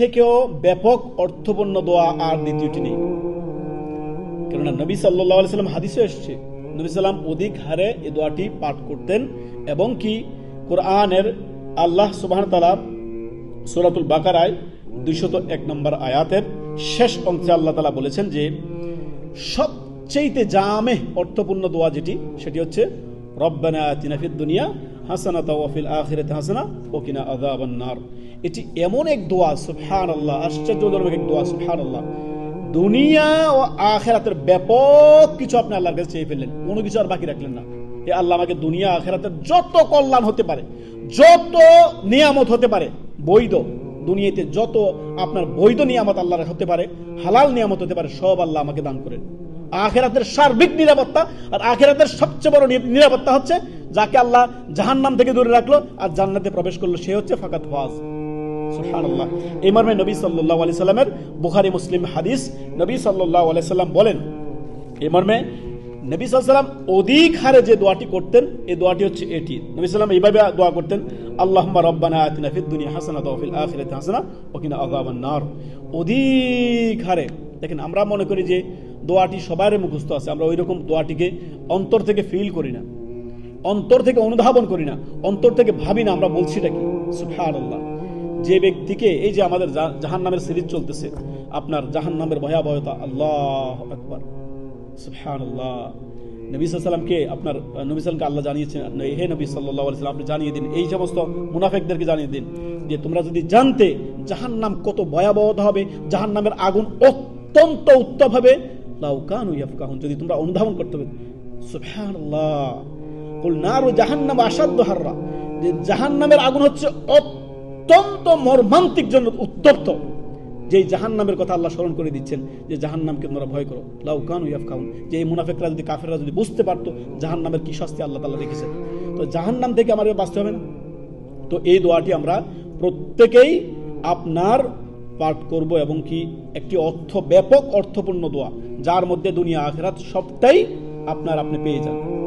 থেকেও ব্যাপক অর্থপূর্ণ দোয়া আর দ্বিতীয়টি নেই। কেননা নবী সাল্লাহ সাল্লাম হাদিসে এসছে, নবী সাল্লাম অধিক হারে এই দোয়াটি পাঠ করতেন এবং কি কোরআনের আল্লাহ সুবাহ তালা সুরাতুল বাকারায় দুইশত এক নম্বর আয়াতের শেষ অংশে আল্লাহ তালা বলেছেন যে সবচেয়েতে জামে অর্থপূর্ণ দোয়া যেটি, সেটি হচ্ছে, রব্বানা আতিনা ফিদ দুনিয়া আল্লাহ যত কল্যাণ হতে পারে, যত নিয়ামত হতে পারে, বৈধ দুনিয়াতে যত আপনার বৈধ নিয়ামত আল্লাহর হতে পারে, হালাল নিয়ামত হতে পারে, সব আল্লাহ আমাকে দান করেন। আখেরাতের সার্বিক নিরাপত্তা, আর আখেরাতের সবচেয়ে বড় নিরাপত্তা হচ্ছে যাকে আল্লাহ জাহান্নাম থেকে দূরে রাখল আর জান্নাতে প্রবেশ করল, সে হচ্ছে ফাকাত ফাজ। সুবহানাল্লাহ। এই মর্মে নবী সাল্লাল্লাহু আলাইহি সাল্লামের বুখারী, মুসলিম হাদিস নবী সাল্লাল্লাহু আলাইহি সাল্লাম বলেন, এই মর্মে নবী সাল্লাম অধিক হারে যে দোয়াটি করতেন, এই দোয়াটি হচ্ছে এটি। নবী সাল্লাম এইভাবে দোয়া করতেন, আল্লাহুম্মা রাব্বানা আতিনা ফিদ দুনিয়া হাসানাতাও ওয়া ফিল আখিরাতি হাসানা ওয়া কিনা আযাবান নার। অধিক হারে, দেখেন আমরা মনে করি যে দোয়াটি সবার মুখস্থ আছে, আমরা ওই রকম দোয়াটিকে অন্তর থেকে ফিল করি না। অন্তর থেকে অনুধাবন করি না, অন্তর থেকে ভাবি না আমরা বলছিটা কি? সুবহানাল্লাহ। যে ব্যক্তিকে এই যে আমাদের জাহান নামের সিরিজ চলতেছে, আপনার জাহান নামের ভয়াবহতা, আল্লাহ আকবার। সুবহানাল্লাহ। নবী সাল্লামকে আপনার, নবী সাল্লামকে আল্লাহ জানিয়েছেন হে নবী সাল্লাহ সাল্লাম আপনি জানিয়ে দিন, এই সমস্ত মুনাফেকদেরকে জানিয়ে দিন, যে তোমরা যদি জানতে জাহান নাম কত ভয়াবহতা হবে জাহান নামের আগুন অত্যন্ত উত্তপ হবে লাউকানু যদি তোমরা অনুধাবন করতে হবে। সুবহানাল্লাহ। জাহান্নামের আগুন হচ্ছে অত্যন্ত মর্মান্তিক জন্য উত্তপ্ত। কথা আল্লাহ স্মরণ করে দিচ্ছেন, যে ভয় করো। কান যে মুনাফেকরা যদি কাফেররা যদি বুঝতে পারতো জাহান্নামের কি শাস্তি আল্লাহ তাআলা রেখেছেন। তো জাহান্নাম থেকে আমাদের বাঁচতে হবে না। তো এই দোয়াটি আমরা প্রত্যেকেই আপনার পাঠ করব এবং কি একটি অর্থ, ব্যাপক অর্থপূর্ণ দোয়া, যার মধ্যে দুনিয়া, আখেরাত সবটাই আপনার আপনি পেয়ে যান।